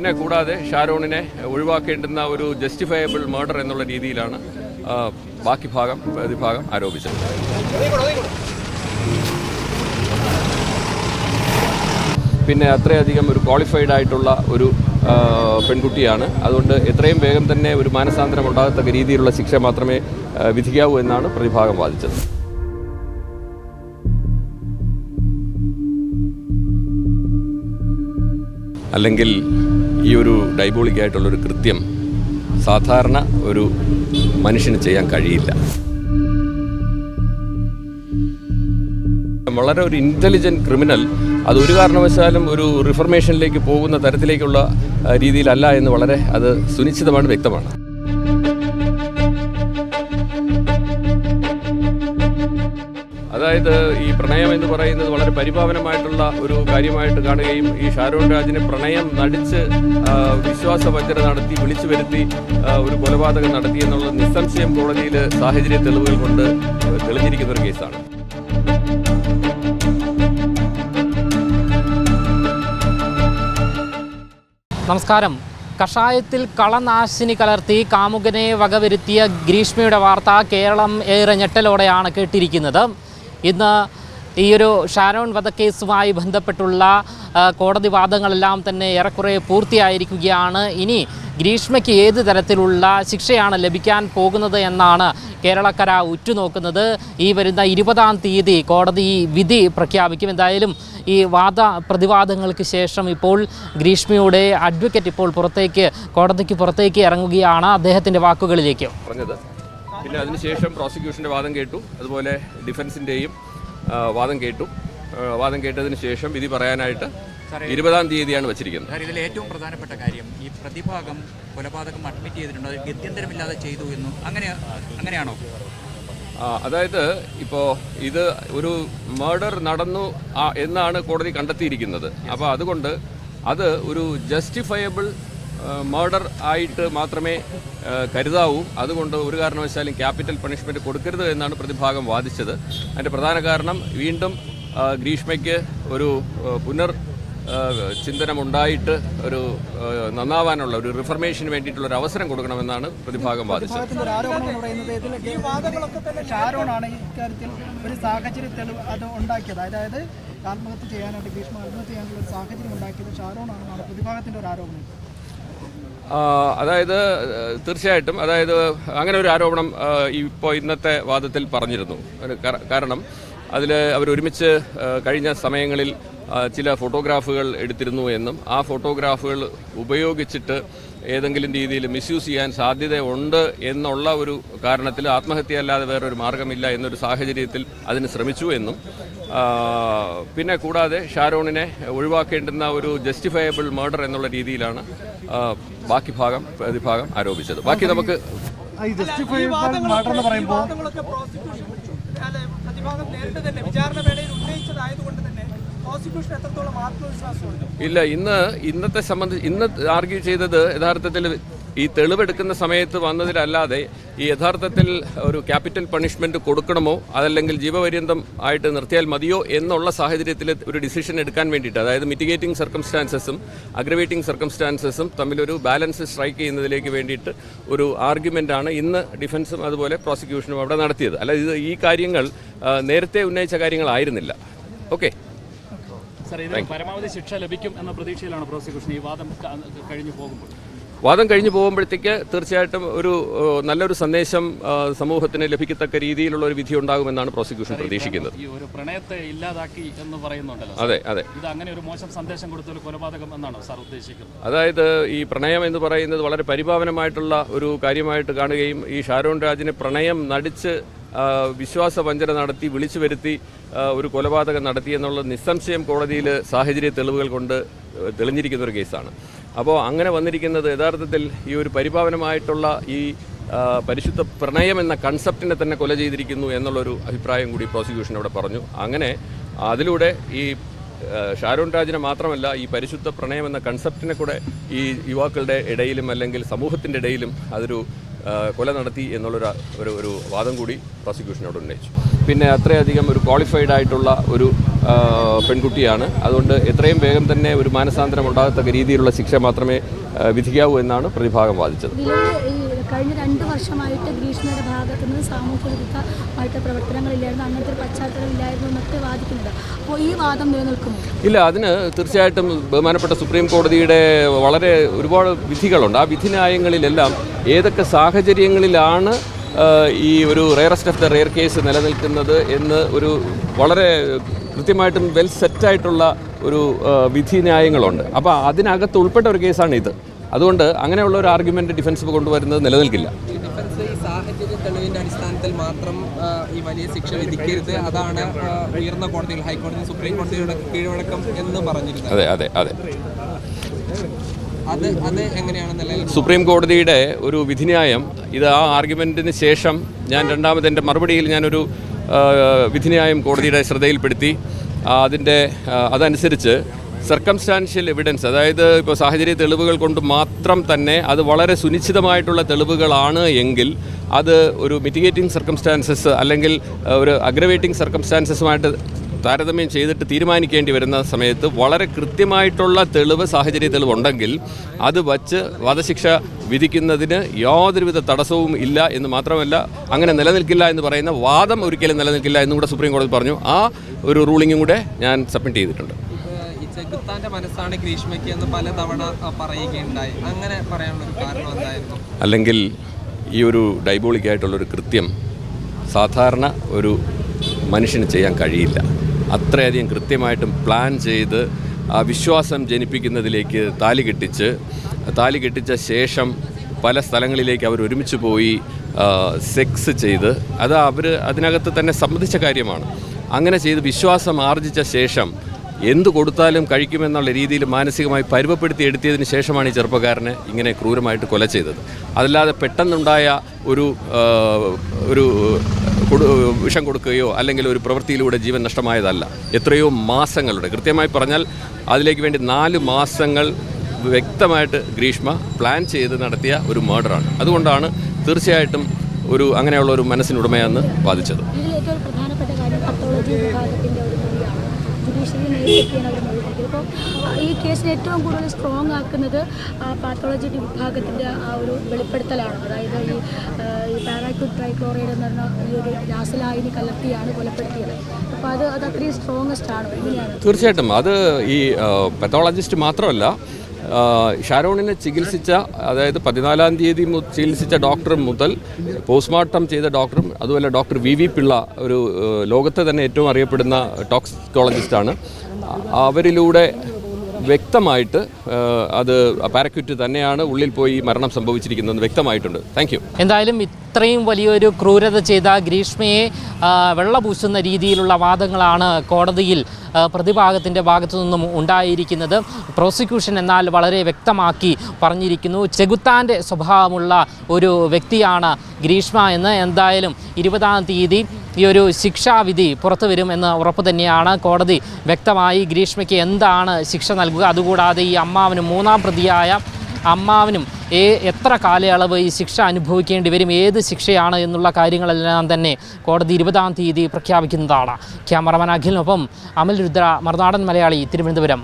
പിന്നെ കൂടാതെ ഷാരോണിനെ ഒഴിവാക്കേണ്ടുന്ന ഒരു ജസ്റ്റിഫയബിൾ മർഡർ എന്നുള്ള രീതിയിലാണ് ബാക്കി ഭാഗം പ്രതിഭാഗം ആരോപിച്ചത്. പിന്നെ അത്രയധികം ഒരു ക്വാളിഫൈഡ് ആയിട്ടുള്ള ഒരു പെൺകുട്ടിയാണ്. അതുകൊണ്ട് എത്രയും വേഗം തന്നെ ഒരു മാനസാന്തരം ഉണ്ടാകത്തക്ക രീതിയിലുള്ള ശിക്ഷ മാത്രമേ വിധിക്കാവൂ എന്നാണ് പ്രതിഭാഗം വാദിച്ചത്. അല്ലെങ്കിൽ ഈ ഒരു ഡൈബോളിക് ആയിട്ടുള്ളൊരു കൃത്യം സാധാരണ ഒരു മനുഷ്യന് ചെയ്യാൻ കഴിയില്ല. വളരെ ഒരു ഇന്റലിജന്റ് ക്രിമിനൽ അത് ഒരു കാരണവശാലും ഒരു റിഫർമേഷനിലേക്ക് പോകുന്ന തരത്തിലേക്കുള്ള രീതിയിലല്ല എന്ന് വളരെ അത് സുനിശ്ചിതമാണ് വ്യക്തമാണ്. അതായത് ഈ പ്രണയം എന്ന് പറയുന്നത് വളരെ പരിപാവനമായിട്ടുള്ള ഒരു കാര്യമായിട്ട് കാണുകയും ഈ ഷാരൂൺ രാജിനെ പ്രണയം നടിച്ച് വിശ്വാസവഞ്ചന നടത്തി വിളിച്ചു വരുത്തി ഒരു കൊലപാതകം നടത്തി എന്നുള്ള നിസ്സംശയം കോടതിയിൽ സാഹചര്യ തെളിവുകൾ കൊണ്ട് തെളിഞ്ഞിരിക്കുന്ന ഒരു കേസാണ്. നമസ്കാരം. കഷായത്തിൽ കളനാശിനി കലർത്തി കാമുകനെ വകവരുത്തിയ ഗ്രീഷ്മയുടെ വാർത്ത കേരളം ഏറെ ഞെട്ടലോടെയാണ് കേട്ടിരിക്കുന്നത്. ഇന്ന് ഈ ഒരു ഷാരോൺ വധക്കേസുമായി ബന്ധപ്പെട്ടുള്ള കോടതി വാദങ്ങളെല്ലാം തന്നെ ഏറെക്കുറെ പൂർത്തിയായിരിക്കുകയാണ്. ഇനി ഗ്രീഷ്മയ്ക്ക് ഏത് തരത്തിലുള്ള ശിക്ഷയാണ് ലഭിക്കാൻ പോകുന്നത് എന്നാണ് കേരളക്കര ഉറ്റുനോക്കുന്നത്. ഈ വരുന്ന ഇരുപതാം തീയതി കോടതി വിധി പ്രഖ്യാപിക്കും. എന്തായാലും ഈ വാദ പ്രതിവാദങ്ങൾക്ക് ശേഷം ഇപ്പോൾ ഗ്രീഷ്മയുടെ അഡ്വക്കേറ്റ് ഇപ്പോൾ പുറത്തേക്ക് കോടതിക്ക് പുറത്തേക്ക് ഇറങ്ങുകയാണ് അദ്ദേഹത്തിന്റെ വാക്കുകളിലേക്ക്. പറഞ്ഞത്? പിന്നെ അതിനുശേഷം പ്രോസിക്യൂഷന്റെ വാദം കേട്ടു. അതുപോലെ ഡിഫൻസിന്റെയും വാദം കേട്ടു. വാദം കേട്ടതിന് ശേഷം വിധി പറയാനായിട്ട് ഇരുപതാം തീയതിയാണ് വെച്ചിരിക്കുന്നത്. സാർ ഇതിൽ ഏറ്റവും പ്രധാനപ്പെട്ട കാര്യം ഈ പ്രതിഭാഗം കൊലപാതകം അഡ്മിറ്റ് ചെയ്തിട്ടുണ്ട്. അത് ഗത്യന്തരമില്ലാതെ ചെയ്തു എന്നും അങ്ങനെ അങ്ങനെയാണോ? അതായത് ഇപ്പോൾ ഇത് ഒരു മർഡർ നടന്നു എന്നാണ് കോടതി കണ്ടെത്തിയിരിക്കുന്നത്. അപ്പോൾ അതുകൊണ്ട് അത് ഒരു ജസ്റ്റിഫയബിൾ മർഡർ ആയിട്ട് മാത്രമേ കരുതാവൂ. അതുകൊണ്ട് ഒരു കാരണവശാലും ക്യാപിറ്റൽ പണിഷ്മെന്റ് കൊടുക്കരുത് എന്നാണ് പ്രതിഭാഗം വാദിച്ചത്. അതിന്റെ പ്രധാന കാരണം വീണ്ടും ഗ്രീഷ്മയ്ക്ക് ഒരു പുനർ ചിന്തനമുണ്ടായിട്ട് ഒരു നന്നാവാനുള്ള ഒരു റിഫർമേഷന് വേണ്ടിയിട്ടുള്ള ഒരു അവസരം കൊടുക്കണമെന്നാണ് പ്രതിഭാഗം വാദിച്ചത്. ആത്മഹത്യ ചെയ്യാനായിട്ട് ഭീഷ്മ ആത്മഹത്യ ചെയ്യാനുള്ള സാഹചര്യം ഉണ്ടാക്കിയത് ഷാരോണാണെന്നാണ് പ്രതിഭാഗത്തിന്റെ ഒരു ആരോപണം. അതായത് തീർച്ചയായിട്ടും അതായത് അങ്ങനെ ഒരു ആരോപണം ഇപ്പോൾ ഇന്നത്തെ വാദത്തിൽ പറഞ്ഞിരുന്നു. കാരണം അതിൽ അവർ ഒരുമിച്ച് കഴിഞ്ഞ സമയങ്ങളിൽ ചില ഫോട്ടോഗ്രാഫുകൾ എടുത്തിരുന്നു എന്നും ആ ഫോട്ടോഗ്രാഫുകൾ ഉപയോഗിച്ചിട്ട് ഏതെങ്കിലും രീതിയിൽ മിസ്യൂസ് ചെയ്യാൻ സാധ്യതയുണ്ട് എന്നുള്ള ഒരു കാരണത്തിൽ ആത്മഹത്യയല്ലാതെ വേറൊരു മാർഗമില്ല എന്നൊരു സാഹചര്യത്തിൽ അതിന് ശ്രമിച്ചു എന്നും പിന്നെ കൂടാതെ ഷാരോണിനെ ഒഴിവാക്കേണ്ടുന്ന ഒരു ജസ്റ്റിഫയബിൾ മർഡർ എന്നുള്ള രീതിയിലാണ് ബാക്കി ഭാഗം പ്രതിഭാഗം ആരോപിച്ചത്. ബാക്കി നമുക്ക് വാദങ്ങളൊക്കെ പ്രോസിക്യൂഷൻ അല്ലെ പ്രതിഭാഗം നേരിട്ട് തന്നെ വിചാരണ വേളയിൽ ഉന്നയിച്ചതായതുകൊണ്ട് പ്രോസിക്യൂഷൻ എത്രത്തോളം ആത്മവിശ്വാസമുണ്ട്? ഇല്ല ഇന്ന് ഇന്നത്തെ സംബന്ധിച്ച് ഇന്ന് ആർഗ്യൂ ചെയ്തത് യഥാർത്ഥത്തിൽ ഈ തെളിവെടുക്കുന്ന സമയത്ത് വന്നതിലല്ലാതെ ഈ യഥാർത്ഥത്തിൽ ഒരു ക്യാപിറ്റൽ പണിഷ്മെന്റ് കൊടുക്കണമോ അതല്ലെങ്കിൽ ജീവപര്യന്തം ആയിട്ട് നിർത്തിയാൽ മതിയോ എന്നുള്ള സാഹചര്യത്തിൽ ഒരു ഡിസിഷൻ എടുക്കാൻ വേണ്ടിയിട്ട് അതായത് മിറ്റിഗേറ്റിംഗ് സർക്കംസ്റ്റാൻസസും അഗ്രവേറ്റിംഗ് സർക്കംസ്റ്റാൻസസും തമ്മിലൊരു ബാലൻസ് സ്ട്രൈക്ക് ചെയ്യുന്നതിലേക്ക് വേണ്ടിയിട്ട് ഒരു ആർഗ്യുമെന്റാണ് ഇന്ന് ഡിഫൻസും അതുപോലെ പ്രോസിക്യൂഷനും അവിടെ നടത്തിയത്. അല്ല ഇത് ഈ കാര്യങ്ങൾ നേരത്തെ ഉന്നയിച്ച കാര്യങ്ങളായിരുന്നില്ല. ഓക്കെ പരമാവധി ശിക്ഷ ലഭിക്കും എന്ന പ്രതീക്ഷയിലാണ് പ്രോസിക്യൂഷൻ ഈ വാദം കഴിഞ്ഞു പോകുമ്പോൾ വാദം കഴിഞ്ഞു പോകുമ്പോഴത്തേക്ക് തീർച്ചയായിട്ടും ഒരു നല്ലൊരു സന്ദേശം സമൂഹത്തിന് ലഭിക്കത്തക്ക രീതിയിലുള്ള ഒരു വിധി ഉണ്ടാകുമെന്നാണ് പ്രോസിക്യൂഷൻ പ്രതീക്ഷിക്കുന്നത്. ഒരു പ്രണയത്തെ ഇല്ലാതാക്കി എന്ന് പറയുന്നുണ്ടല്ലോ അതെ അതെ. ഇത് അങ്ങനെ ഒരു മോശം സന്ദേശം കൊടുത്ത ഒരു കൊലപാതകം എന്നാണോ സാർ ഉദ്ദേശിക്കുന്നത്? അതായത് ഈ പ്രണയം എന്ന് പറയുന്നത് വളരെ പരിഭാവനമായിട്ടുള്ള ഒരു കാര്യമായിട്ട് കാണുകയും ഈ ഷാരോൺ രാജിനെ പ്രണയം നടിച്ച് വിശ്വാസ വിശ്വാസവഞ്ചന നടത്തി വിളിച്ചു വരുത്തി ഒരു കൊലപാതകം നടത്തി എന്നുള്ള നിസ്സംശയം കോടതിയിൽ സാഹചര്യ തെളിവുകൾ കൊണ്ട് തെളിഞ്ഞിരിക്കുന്ന ഒരു കേസാണ്. അപ്പോൾ അങ്ങനെ വന്നിരിക്കുന്നത് യഥാർത്ഥത്തിൽ ഈ ഒരു പരിപാവനമായിട്ടുള്ള ഈ പരിശുദ്ധ പ്രണയം എന്ന കൺസെപ്റ്റിനെ തന്നെ കൊല ചെയ്തിരിക്കുന്നു എന്നുള്ളൊരു അഭിപ്രായം കൂടി പ്രോസിക്യൂഷൻ അവിടെ പറഞ്ഞു. അങ്ങനെ അതിലൂടെ ഈ ഷാരൂൺ രാജിനെ മാത്രമല്ല ഈ പരിശുദ്ധ പ്രണയം എന്ന കൺസെപ്റ്റിനെ കൂടെ ഈ യുവാക്കളുടെ ഇടയിലും അല്ലെങ്കിൽ സമൂഹത്തിന്റെ ഇടയിലും അതൊരു കൊല നടത്തി എന്നുള്ളൊരു ഒരു ഒരു വാദം കൂടി പ്രോസിക്യൂഷനോട് ഉന്നയിച്ചു. പിന്നെ അത്രയധികം ഒരു ക്വാളിഫൈഡ് ആയിട്ടുള്ള ഒരു പെൺകുട്ടിയാണ്. അതുകൊണ്ട് എത്രയും വേഗം തന്നെ ഒരു മാനസാന്തരം ഉണ്ടാകത്തക്ക രീതിയിലുള്ള ശിക്ഷ മാത്രമേ വിധിക്കാവൂ എന്നാണ് പ്രതിഭാഗം വാദിച്ചത്. കഴിഞ്ഞ രണ്ട് വർഷമായിട്ട് ഗ്രീഷ്മയുടെ ഭാഗത്തു നിന്ന് സാമൂഹ്യ വിരുദ്ധമായിട്ട് പ്രവർത്തനങ്ങളില്ലായിരുന്നു. അങ്ങനത്തെ ഒരു പശ്ചാത്തലം ഇല്ലായിരുന്നു എന്നൊക്കെ വാദിക്കുന്നത് അപ്പോൾ ഈ വാദം നിലനിൽക്കുന്നു ഇല്ല അതിന് തീർച്ചയായിട്ടും ബഹുമാനപ്പെട്ട സുപ്രീം കോടതിയുടെ വളരെ ഒരുപാട് വിധികളുണ്ട്. ആ വിധിന്യായങ്ങളിലെല്ലാം ഏതൊക്കെ സാഹചര്യങ്ങളിലാണ് ഈ ഒരു rarest of the rare case നിലനിൽക്കുന്നത് എന്ന് ഒരു വളരെ കൃത്യമായിട്ടും വെൽ സെറ്റായിട്ടുള്ള ഒരു വിധി വിധിന്യായങ്ങളുണ്ട് അപ്പോൾ അതിനകത്ത് ഉൾപ്പെട്ട ഒരു കേസാണ് ഇത്. അതുകൊണ്ട് അങ്ങനെയുള്ള ഒരു ആർഗ്യുമെന്റ് ഡിഫൻസ് കൊണ്ടുവരുന്നത് നിലനിൽക്കില്ല. സാഹചര്യ തെളിവിന്റെ അടിസ്ഥാനത്തിൽ മാത്രം ഈ വലിയ ശിക്ഷ വിധിക്കരുത്. അതാണ് ഉയർന്ന കോടതികൾ ഹൈക്കോടതി സുപ്രീം കോടതിയുടെ കീഴ്വഴക്കം എന്ന് പറഞ്ഞിരുന്നത്. അതെ അതെ അതെ. അത് അത് എങ്ങനെയാണ് സുപ്രീം കോടതിയുടെ ഒരു വിധിന്യായം ഇത് ആ ആർഗ്യുമെന്റിന് ശേഷം ഞാൻ രണ്ടാമത് എന്റെ മറുപടിയിൽ ഞാനൊരു വിധിന്യായം കോടതിയുടെ ശ്രദ്ധയിൽപ്പെടുത്തി. അതിന്റെ അതനുസരിച്ച് സർക്കംസ്റ്റാൻഷ്യൽ എവിഡൻസ് അതായത് ഇപ്പോൾ സാഹചര്യ തെളിവുകൾ കൊണ്ട് മാത്രം തന്നെ അത് വളരെ സുനിശ്ചിതമായിട്ടുള്ള തെളിവുകളാണ് എങ്കിൽ അത് ഒരു മിറ്റിഗേറ്റിംഗ് സർക്കംസ്റ്റാൻസസ് അല്ലെങ്കിൽ ഒരു അഗ്രവേറ്റിംഗ് സർക്കംസ്റ്റാൻസസുമായിട്ട് താരതമ്യം ചെയ്തിട്ട് തീരുമാനിക്കേണ്ടി വരുന്ന സമയത്ത് വളരെ കൃത്യമായിട്ടുള്ള തെളിവ് സാഹചര്യ തെളിവുണ്ടെങ്കിൽ അത് വച്ച് വധശിക്ഷ വിധിക്കുന്നതിന് യാതൊരുവിധ തടസ്സവും ഇല്ല എന്ന് മാത്രമല്ല അങ്ങനെ നിലനിൽക്കില്ല എന്ന് പറയുന്ന വാദം ഒരിക്കലും നിലനിൽക്കില്ല എന്നും കൂടെ സുപ്രീം കോടതി പറഞ്ഞു. ആ ഒരു റൂളിങ്ങും കൂടെ ഞാൻ സബ്മിറ്റ് ചെയ്തിട്ടുണ്ട്. ഈ ചെകുത്താന്റെ മനസ്സാണ് ഗ്രീഷ്മയ്ക്ക് എന്ന് പലതവണ ആ, പറയുകയുണ്ടായി. അങ്ങനെ പറയാനുള്ള ഒരു കാരണം എന്തായിരുന്നു? അല്ലെങ്കിൽ ഈ ഒരു ഡൈബോളിക്കായിട്ടുള്ളൊരു കൃത്യം സാധാരണ ഒരു മനുഷ്യന് ചെയ്യാൻ കഴിയില്ല. അത്രയധികം കൃത്യമായിട്ടും പ്ലാൻ ചെയ്ത് ആ വിശ്വാസം ജനിപ്പിക്കുന്നതിലേക്ക് താലി കെട്ടിച്ച് താലി കെട്ടിച്ച ശേഷം പല സ്ഥലങ്ങളിലേക്ക് അവർ ഒരുമിച്ച് പോയി സെക്സ് ചെയ്ത്. അത് അവർ അതിനകത്ത് തന്നെ സംബന്ധിച്ച കാര്യമാണ്. അങ്ങനെ ചെയ്ത് വിശ്വാസം ആർജിച്ച ശേഷം എന്ത് കൊടുത്താലും കഴിക്കുമെന്നുള്ള രീതിയിൽ മാനസികമായി പരുവപ്പെടുത്തി എടുത്തിയതിന് ശേഷമാണ് ഈ ചെറുപ്പക്കാരനെ ഇങ്ങനെ ക്രൂരമായിട്ട് കൊല ചെയ്തത്. അതല്ലാതെ പെട്ടെന്നുണ്ടായ ഒരു ഒരു വിഷം കൊടുക്കുകയോ അല്ലെങ്കിൽ ഒരു പ്രവൃത്തിയിലൂടെ ജീവൻ നഷ്ടമായതല്ല. എത്രയോ മാസങ്ങളുടെ കൃത്യമായി പറഞ്ഞാൽ അതിലേക്ക് വേണ്ടി നാല് മാസങ്ങൾ വ്യക്തമായിട്ട് ഗ്രീഷ്മ പ്ലാൻ ചെയ്ത് നടത്തിയ ഒരു മർഡറാണ് അതുകൊണ്ടാണ് തീർച്ചയായിട്ടും ഒരു അങ്ങനെയുള്ള ഒരു മനസ്സിനുടമയെന്ന് ബാധിച്ചത് പ്രധാനപ്പെട്ട ജുഡീഷ്യറി നേരിട്ടെത്തിയാണ് അവർ മുഴുവൻ അപ്പോൾ ഈ കേസിന് ഏറ്റവും കൂടുതൽ സ്ട്രോങ് ആക്കുന്നത് പാത്തോളജി വിഭാഗത്തിന്റെ ആ ഒരു വെളിപ്പെടുത്തലാണ്. അതായത് ഈ ഈ പാരാക്യൂട്ട് ട്രൈക്ലോറൈഡ് എന്ന് പറഞ്ഞ ഈ ഒരു രാസലായിനി കലർത്തിയാണ് കൊലപ്പെടുത്തിയത്. അപ്പോൾ അത് അത് അത്രയും സ്ട്രോങ്ങസ്റ്റ് ആണ്. തീർച്ചയായിട്ടും. അത് ഈ പത്തോളജിസ്റ്റ് മാത്രമല്ല ഷാരോണിനെ ചികിത്സിച്ച അതായത് പതിനാലാം തീയതി ചികിത്സിച്ച ഡോക്ടർ മുതൽ പോസ്റ്റ്മോർട്ടം ചെയ്ത ഡോക്ടറും അതുപോലെ ഡോക്ടർ വി വി പിള്ള ഒരു ലോകത്തെ തന്നെ ഏറ്റവും അറിയപ്പെടുന്ന ടോക്സിക്കോളജിസ്റ്റാണ്. അവരിലൂടെ വ്യക്തമായിട്ട് അത് പാരക്യൂറ്റ് തന്നെയാണ് ഉള്ളിൽ പോയി മരണം സംഭവിച്ചിരിക്കുന്നത് വ്യക്തമായിട്ടുണ്ട്. താങ്ക് എന്തായാലും ഇത്രയും വലിയൊരു ക്രൂരത ചെയ്ത ഗ്രീഷ്മയെ വെള്ളപൂശുന്ന രീതിയിലുള്ള വാദങ്ങളാണ് കോടതിയിൽ പ്രതിഭാഗത്തിന്റെ ഭാഗത്തു നിന്നും ഉണ്ടായിരിക്കുന്നത്. പ്രോസിക്യൂഷൻ എന്നാൽ വളരെ വ്യക്തമാക്കി പറഞ്ഞിരിക്കുന്നു. ചെകുത്താന്റെ സ്വഭാവമുള്ള ഒരു വ്യക്തിയാണ് ഗ്രീഷ്മ എന്ന് എന്തായാലും ഇരുപതാം തീയതി ഈ ഒരു ശിക്ഷാവിധി പുറത്തു വരും എന്ന് ഉറപ്പ് തന്നെയാണ് കോടതി വ്യക്തമായി ഗ്രീഷ്മയ്ക്ക് എന്താണ് ശിക്ഷ നൽകുക. അതുകൂടാതെ ഈ അമ്മാവിനും മൂന്നാം പ്രതിയായ അമ്മാവനും ഏ എത്ര കാലയളവ് ഈ ശിക്ഷ അനുഭവിക്കേണ്ടി വരും? ഏത് ശിക്ഷയാണ് എന്നുള്ള കാര്യങ്ങളെല്ലാം തന്നെ കോടതി ഇരുപതാം തീയതി പ്രഖ്യാപിക്കുന്നതാണ്. ക്യാമറമാൻ അഖിലിനൊപ്പം അമൽ രുദ്ര മറുനാടൻ മലയാളി തിരുവനന്തപുരം.